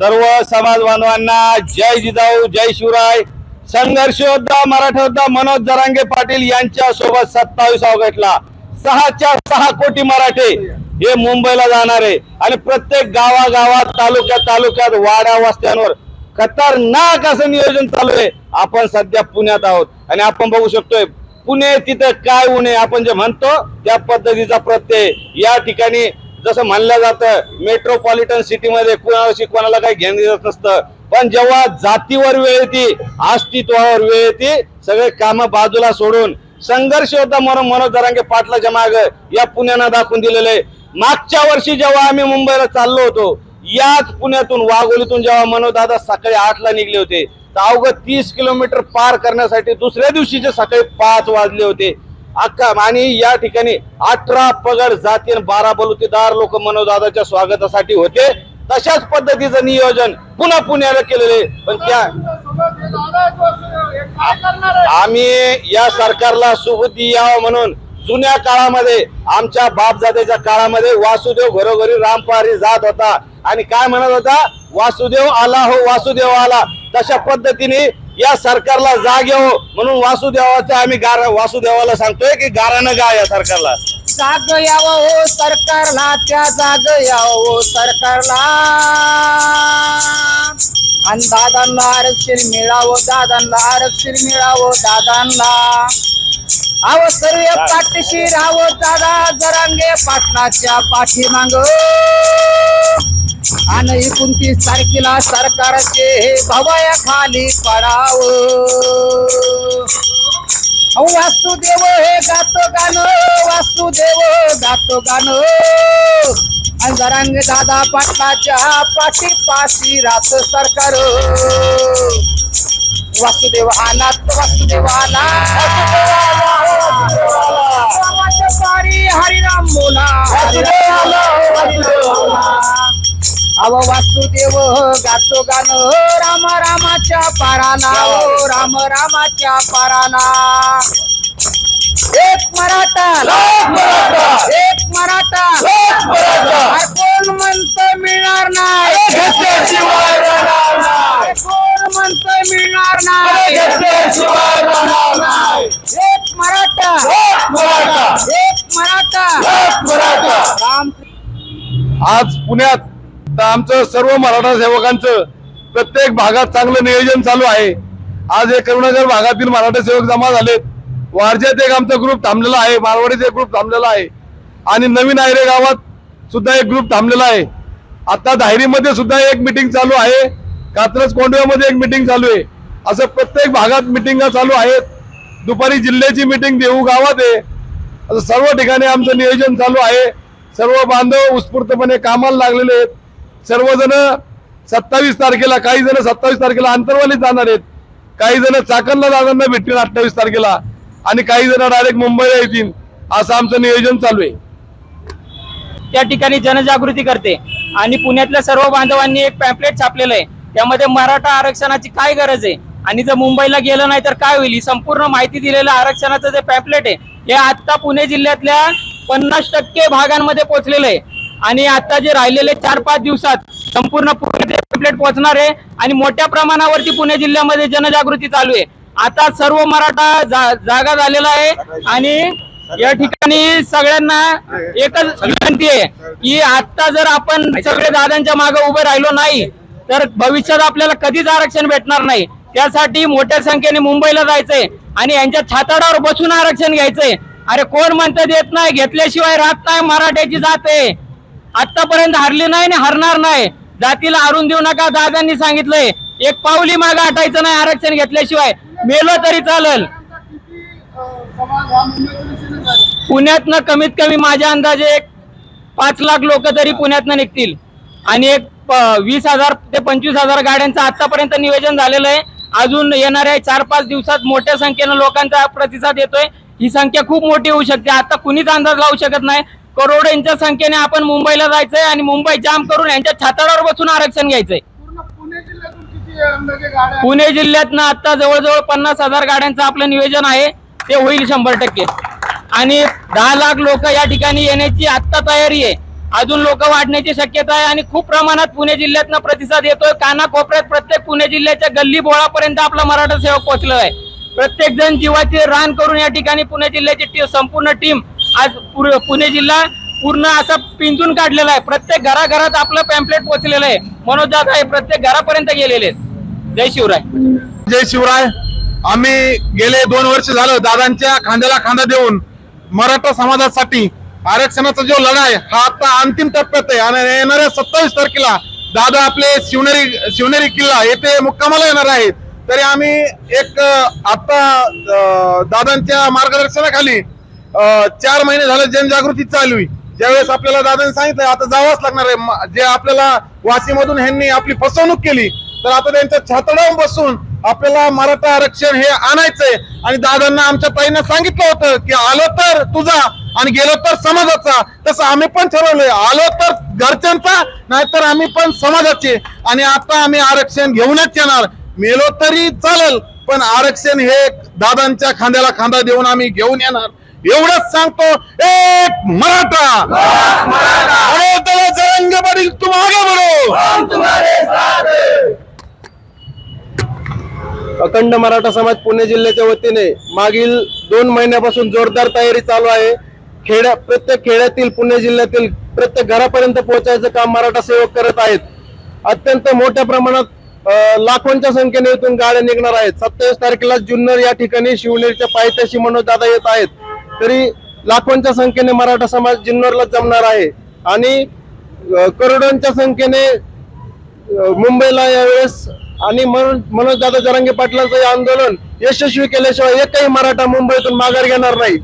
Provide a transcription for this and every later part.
सर्व समाज बांधवांना जय जिजाऊ जय शिवराय. संघर्ष योद्धा मराठा योद्धा मनोज जरांगे पाटील यांच्या सोबत सत्तावीस ऑगस्टला सहाच्या सहा कोटी मराठे हे मुंबईला जाणार आहे. आणि प्रत्येक गावागावात तालुक्यात तालुक्यात वाड्या वस्त्यांवर खतरनाक असं नियोजन चालू आहे. आपण सध्या पुण्यात आहोत. आणि आपण बघू शकतोय पुणे तिथं काय उणे आपण जे म्हणतो त्या पद्धतीचा प्रत्यय या ठिकाणी जसं म्हणलं जातं मेट्रोपॉलिटन सिटीमध्ये कुणाशी कोणाला काही घेणं देत नसतं. पण जेव्हा जातीवर वेळ येते अस्तित्वावर वेळ येते सगळे काम बाजूला सोडून संघर्ष होता म्हणून मनोज दरांगे पाटलाच्या माग या पुण्यानं दाखवून दिलेलं आहे. मागच्या वर्षी जेव्हा आम्ही मुंबईला चाललो होतो याच पुण्यातून वाघोलीतून जेव्हा मनोदादा सकाळी आठला निघले होते तर अवघं तीस किलोमीटर पार करण्यासाठी दुसऱ्या दिवशीचे सकाळी पाच वाजले होते. अख्खा आणि या ठिकाणी अठरा पगड जाती आणि बारा बलुतेदार लोक मनोदादाच्या स्वागतासाठी होते. तशाच पद्धतीचं नियोजन पुन्हा पुण्याला केलेले पण त्या आम्ही या सरकारला सुबुद्धी यावं म्हणून जुन्या काळामध्ये आमच्या बापजादेच्या काळामध्ये वासुदेव घरोघरी रामपारी जात होता. आणि काय म्हणत होता? वासुदेव आला हो वासुदेव आला. तशा पद्धतीने या सरकारला जाग येऊ म्हणून वासुदेवाचा आम्ही गारा वासुदेवाला सांगतोय की गारानं गा या सरकारला. जाग यावं हो सरकारला त्या जाग यावं हो सरकारला. आणि दादांना आरक्षण मिळावं दादांना आरक्षण मिळावं दादांना. अव सर्व पाठीशी राहावं दादा. जरांगे पाटलाच्या पाठीमाग. आणि एकोणतीस तारखेला सरकारचे हे भवया खाली पडावं. वासुदेव हे गातो गाणं वासुदेव गातो गाणं. आणि जरांगे दादा पाटलाच्या पाठी पाशी राहत सरकार. वासुदेव अनाथ वासुदेव पारी हरिराम बोला. अव वासुदेव गातो गाणं राम रामाच्या पाराला ओ राम रामाच्या पाराला. एक मराठा. एक मराठा. कोण म्हणत मिळणार नाही? अरे कोण म्हणत मिळणार नाही? एक मराठा. एक मराठा. राम आज पुण्यात तर आमचं सर्व मराठा सेवकांचं प्रत्येक भागात चांगलं नियोजन चालू आहे. आज हे करुणागर भागातील मराठा सेवक जमा झालेत. वारज्यात एक आमचा ग्रुप थांबलेला आहे मारवाडीत एक ग्रुप थांबलेला आहे. आणि नवीन आयरे गावात सुद्धा एक ग्रुप थांबलेला आहे. आता धायरीमध्ये सुद्धा एक मिटिंग चालू आहे. कात्रज कोंडव्यामध्ये एक मिटिंग चालू आहे. असं प्रत्येक भागात मिटिंगा चालू आहेत. दुपारी जिल्ह्याची मिटिंग देऊ गावात आहे. असं सर्व ठिकाणी आमचं नियोजन चालू आहे. सर्व बांधव उत्स्फूर्तपणे कामाला लागलेले आहेत. सर्वजण सत्तावीस तारखेला काही जण सत्तावीस तारखेला अंतरवालीत जाणार आहेत. काही जण चाकणला दादांना भेटतील अठ्ठावीस तारखेला. आणि काही जण डायरेक्ट मुंबईला येतील. असं आमचं नियोजन चालू आहे. त्या ठिकाणी जनजागृती करते. आणि पुण्यातल्या सर्व बांधवांनी एक पॅम्पलेट छापलेलं आहे. त्यामध्ये मराठा आरक्षणाची काय गरज आहे? आणि जर मुंबईला गेलं नाही तर काय होईल? ही संपूर्ण माहिती दिलेलं आरक्षणाचं जे पॅम्पलेट आहे हे आता पुणे जिल्ह्यातल्या पन्नास टक्के भागांमध्ये पोहोचलेलं आहे. आणि आता जे राहिलेले चार पाच दिवसात संपूर्ण पुणे पॅम्पलेट पोहोचणार आहे. आणि मोठ्या प्रमाणावरती पुणे जिल्ह्यामध्ये जनजागृती चालू आहे. आता सर्व मराठा जा- जागा झालेला आहे. आणि या ठिकाणी सगळ्यांना एकच विनंती आहे की आता जर आपण सगळे दादांच्या मागे उभे राहिलो नाही तर भविष्यात आपल्याला कधीच आरक्षण भेटणार नाही. त्यासाठी मोठ्या संख्येने मुंबईला जायचंय आणि यांच्या छाताडावर बसून आरक्षण घ्यायचंय. अरे कोण म्हणतं देत नाही घेतल्याशिवाय राहत नाही मराठ्याची जात आहे. आतापर्यंत हरली नाही आणि हरणार नाही. जातीला हरून देऊ नका दादांनी सांगितलंय. एक पावली मागे हटायचं नाही आरक्षण घेतल्याशिवाय. मेलो तरी चालेल. पुण्यातनं कमीत कमी माझ्या अंदाजे एक पाच लाख लोक तरी पुण्यातनं निघतील. आणि एक वीस हजार ते पंचवीस हजार गाड्यांचं आतापर्यंत नियोजन झालेलं आहे. अजून येणाऱ्या चार पाच दिवसात मोठ्या संख्येनं लोकांचा प्रतिसाद येतोय. ही संख्या खूप मोठी होऊ शकते. आता कुणीच अंदाज लावू शकत नाही. करोडोंच्या संख्येने आपण मुंबईला जायचंय आणि मुंबई जाम करून यांच्या छाताडावर बसून आरक्षण घ्यायचंय. पुणे जिल्ह्यातनं आता जवळजवळ पन्नास हजार गाड्यांचं आपलं नियोजन आहे ते होईल शंभर टक्के. आणि दहा लाख लोक या ठिकाणी येण्याची आत्ता तयारी आहे. अजून लोक वाढण्याची शक्यता आहे आणि खूप प्रमाणात पुणे जिल्ह्यातनं प्रतिसाद येतोय. कानाकोपऱ्यात प्रत्येक पुणे जिल्ह्याच्या गल्ली बोळापर्यंत आपला मराठा सेवक पोहोचलो आहे. प्रत्येक जण जीवाचे रान करून या ठिकाणी पुणे जिल्ह्याची संपूर्ण टीम आज पुणे जिल्हा पूर्ण असा पिंजून काढलेला आहे. प्रत्येक घराघरात आपलं पॅम्पलेट पोहोचलेलं आहे. मनोज दादा हे प्रत्येक घरापर्यंत गेलेले आहेत. जय शिवराय. जय शिवराय. आम्ही गेले दोन वर्ष झालं दादांच्या खांद्याला खांदा देऊन मराठा समाजासाठी आरक्षणाचा जो लढा आहे हा आता अंतिम टप्प्यात आहे. आणि येणाऱ्या सत्तावीस तारखेला दादा आपले शिवनेरी शिवनेरी किल्ला येथे मुक्कामाला येणार आहेत. तरी आम्ही एक आता दादांच्या मार्गदर्शनाखाली चार महिने झाले जनजागृती चालू आहे. ज्यावेळेस आपल्याला दादांनी सांगितलं आता जावंच लागणार आहे. जे आपल्याला वाशीमधून ह्यांनी आपली फसवणूक केली तर आता त्यांच्या छातडावर बसून आपल्याला मराठा आरक्षण हे आणायचंय. आणि दादांना आमच्या ताईंना सांगितलं होतं की आलो तर तुझा आणि गेलो तर समाजाचा. तसं आम्ही पण ठरवलंय. आलो तर घरच्यांचा नाहीतर आम्ही पण समाजाचे. आणि आता आम्ही आरक्षण घेऊनच येणार. मेलो तरी चालेल पण आरक्षण हे दादांच्या खांद्याला खांदा देऊन आम्ही घेऊन येणार. एवढंच सांगतो एक मराठा. अरे पाटील तुम आगे बढो अखंड मराठा समाज पुणे जिल्ह्याच्या वतीने मागील दोन महिन्यापासून जोरदार तयारी चालू आहे. खेड्या प्रत्येक खेड्यातील पुणे जिल्ह्यातील प्रत्येक घरापर्यंत पोहोचायचं काम मराठा सेवक करत आहेत. अत्यंत मोठ्या प्रमाणात लाखोंच्या संख्येने इथून गाड्या निघणार आहेत. सत्तावीस तारखेला जुन्नर या ठिकाणी शिवनेरीच्या पायथ्याशी मनोज दादा येत आहेत. तरी लाखोंच्या संख्येने मराठा समाज जिन्नरला जमणार आहे. आणि करोडोंच्या संख्येने मुंबईला यावेळेस आणि मनोज दादा जरांगे पाटलांचं हे आंदोलन यशस्वी केल्याशिवाय एकही मराठा मुंबईतून माघार घेणार नाही.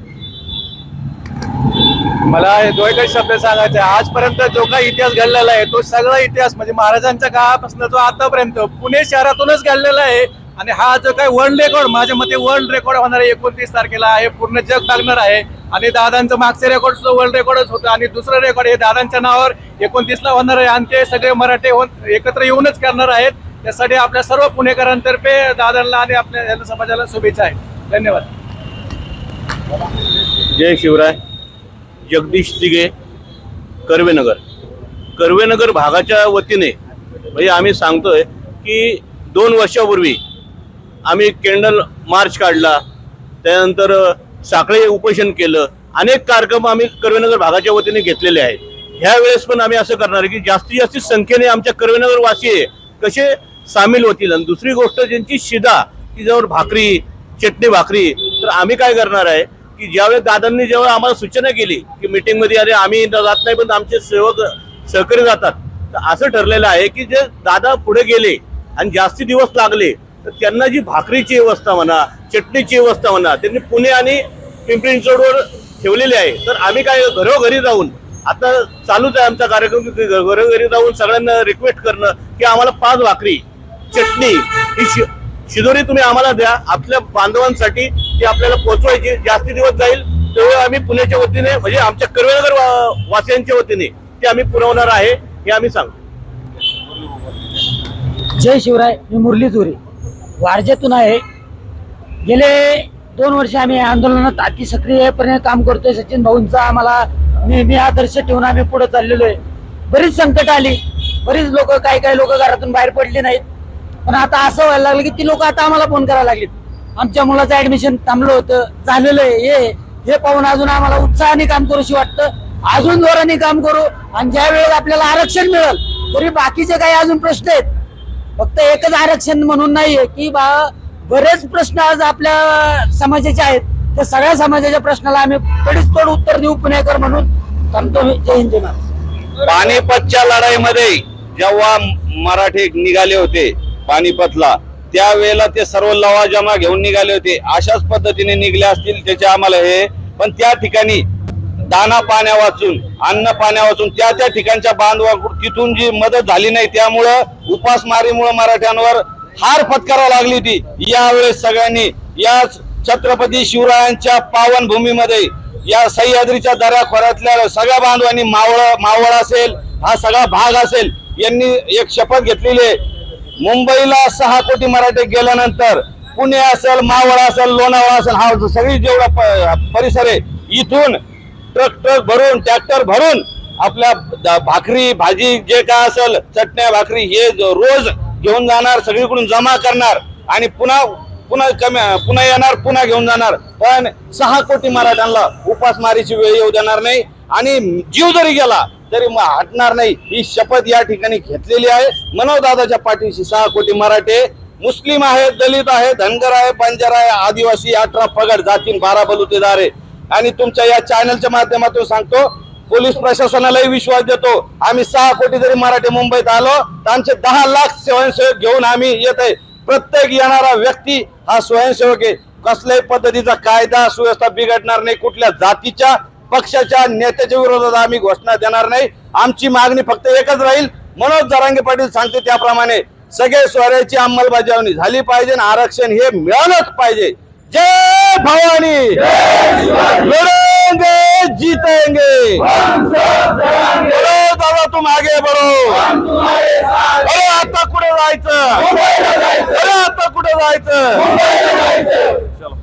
मला हे दोन काही शब्द सांगायचे आहे. आजपर्यंत जो काही इतिहास घडलेला आहे तो सगळा इतिहास म्हणजे महाराजांच्या काळापासून तो आतापर्यंत पुणे शहरातूनच घडलेला आहे. आणि हा जो काही वर्ल्ड रेकॉर्ड माझ्या मते वर्ल्ड रेकॉर्ड होणार आहे एकोणतीस तारखेला आहे पूर्ण जग लागणार आहे. आणि दादांचं मागचे रेकॉर्ड सुद्धा वर्ल्ड रेकॉर्डच होतं. आणि दुसरं रेकॉर्ड हे दादांच्या नावावर एकोणतीसला होणार आहे. आणि ते सगळे मराठे एकत्र येऊनच करणार आहेत. त्यासाठी आपल्या सर्व पुणेकरांतर्फे दादांना आणि आपल्या या समाजाला शुभेच्छा आहेत. धन्यवाद. जय शिवराय. जगदीश दिगे कर्वेनगर. कर्वेनगर भागाच्या वतीने म्हणजे आम्ही सांगतोय की दोन वर्षापूर्वी आम्ही कॅन्डल मार्च काढला. त्यानंतर साखळे उपोषण केलं. अनेक कार्यक्रम आम्ही कर्वेनगर भागाच्या वतीने घेतलेले आहेत. ह्या वेळेस पण आम्ही असं करणार आहे की जास्तीत जास्त संख्येने आमच्या कर्वेनगर वासी आहे कसे सामील होतील? आणि दुसरी गोष्ट ज्यांची शिदा की जवळ भाकरी चटणी भाकरी तर आम्ही काय करणार आहे की ज्यावेळेस दादांनी जेव्हा आम्हाला सूचना केली की मीटिंगमध्ये अरे आम्ही जात नाही पण आमचे सेवक सहकारी जातात. तर असं ठरलेलं आहे की जे दादा पुढे गेले आणि जास्ती दिवस लागले तर त्यांना जी भाकरीची व्यवस्था म्हणा चटणीची व्यवस्था म्हणा त्यांनी पुणे आणि पिंपरी चिंचवडवर ठेवलेली आहे. तर आम्ही काय घरोघरी जाऊन आता चालूच आहे आमचा कार्यक्रम घरोघरी जाऊन सगळ्यांना रिक्वेस्ट करणं की आम्हाला पाच भाकरी चटणी ही शि- शिदोरी तुम्ही आम्हाला द्या. आपल्या बांधवांसाठी ती आपल्याला पोहोचवायची जास्ती दिवस जाईल तेव्हा आम्ही पुण्याच्या वतीने म्हणजे आमच्या कर्वेनगर वा- वासियांच्या वतीने ती आम्ही पुरवणार आहे हे आम्ही सांगतो. जय शिवराय मी मुरली चोरी वारजेतून आहे. गेले दोन वर्ष आम्ही आंदोलनात अति सक्रियपणे काम करतोय. सचिन भाऊंचा आम्हाला नेहमी आदर्श ठेवून आम्ही पुढे चाललेलो आहे. बरीच संकट आली. बरीच लोक काही काही लोक घरातून बाहेर पडली नाहीत. पण आता असं व्हायला लागलं की ती लोक आता आम्हाला फोन करायला लागलीत. आमच्या मुलाचं ऍडमिशन थांबलं होतं. झालेलं आहे. हे हे पाहून अजून आम्हाला उत्साहाने काम करूशी वाटतं. अजून जोराने काम करू आणि ज्या वेळेस आपल्याला आरक्षण मिळेल तरी बाकीचे काही अजून प्रश्न आहेत. फक्त एकच आरक्षण म्हणून नाहीये की बा बरेच प्रश्न आज आपल्या समाजाचे आहेत. त्या सगळ्या समाजाच्या प्रश्नाला आम्ही तडीच तोड उत्तर देऊ पुणेकर म्हणून थांबतो मी. जय हिंद जय पानिपतच्या लढाईमध्ये जेव्हा मराठी निघाले होते पानिपतला त्यावेळेला ते सर्व लवाजमा घेऊन निघाले होते. अशाच पद्धतीने निघले असतील त्याचे आम्हाला हे पण त्या ठिकाणी दाना पाण्या वाचून अन्न पाण्या वाचून त्या त्या ठिकाणच्या बांधवा तिथून जी मदत झाली नाही त्यामुळं उपासमारीमुळं मराठ्यांवर हार फटकारा लागली होती. यावेळेस सगळ्यांनी या छत्रपती शिवरायांच्या पावन भूमीमध्ये या सह्याद्रीच्या दऱ्याखोऱ्यातल्या सगळ्या बांधवांनी मावळ मावळ असेल हा सगळा भाग असेल यांनी एक शपथ घेतलेली आहे. मुंबईला सहा कोटी मराठे गेल्यानंतर पुणे असेल मावळ असेल लोणावळा असेल हा सगळी जेवढा प- परिसर आहे इथून ट्रक ट्रक भरून ट्रॅक्टर भरून आपल्या भाकरी भाजी जे काय असेल चटण्या भाकरी हे रोज घेऊन जाणार सगळीकडून जमा करणार आणि पुन्हा पुन्हा कमी पुन्हा येणार पुन्हा घेऊन जाणार. पण सहा कोटी मराठ्यांना उपासमारीची वेळ येऊ देणार नाही आणि जीव जरी गेला तरी मग हटणार नाही. ही शपथ या ठिकाणी घेतलेली आहे. मनोदादाच्या पाठीशी सहा कोटी मराठे मुस्लिम आहे दलित आहे धनगर आहे पंजर आहे आदिवासी अठरा पगड जातीन बारा बलुतेदार आहे. आणि तुमच्या या चॅनलच्या माध्यमातून सांगतो पोलीस प्रशासनालाही विश्वास देतो. आम्ही सहा कोटी जरी मराठी मुंबईत आलो तर आमचे दहा लाख स्वयंसेवक घेऊन आम्ही येत आहे. प्रत्येक येणारा व्यक्ती हा स्वयंसेवक आहे. कसल्याही पद्धतीचा कायदा सुव्यवस्था बिघडणार नाही. कुठल्या जातीच्या पक्षाच्या नेत्याच्या विरोधात आम्ही घोषणा देणार नाही. आमची मागणी फक्त एकच राहील. मनोज जरांगे पाटील सांगते त्याप्रमाणे सगळे स्वराची अंमलबजावणी झाली पाहिजे आणि आरक्षण हे मिळालंच पाहिजे. जय! भवानी लढेंगे जीतेंगे बरो दादा तुम आगे बरो अरे आता कुठे जायचं अरे आता कुठे जायचं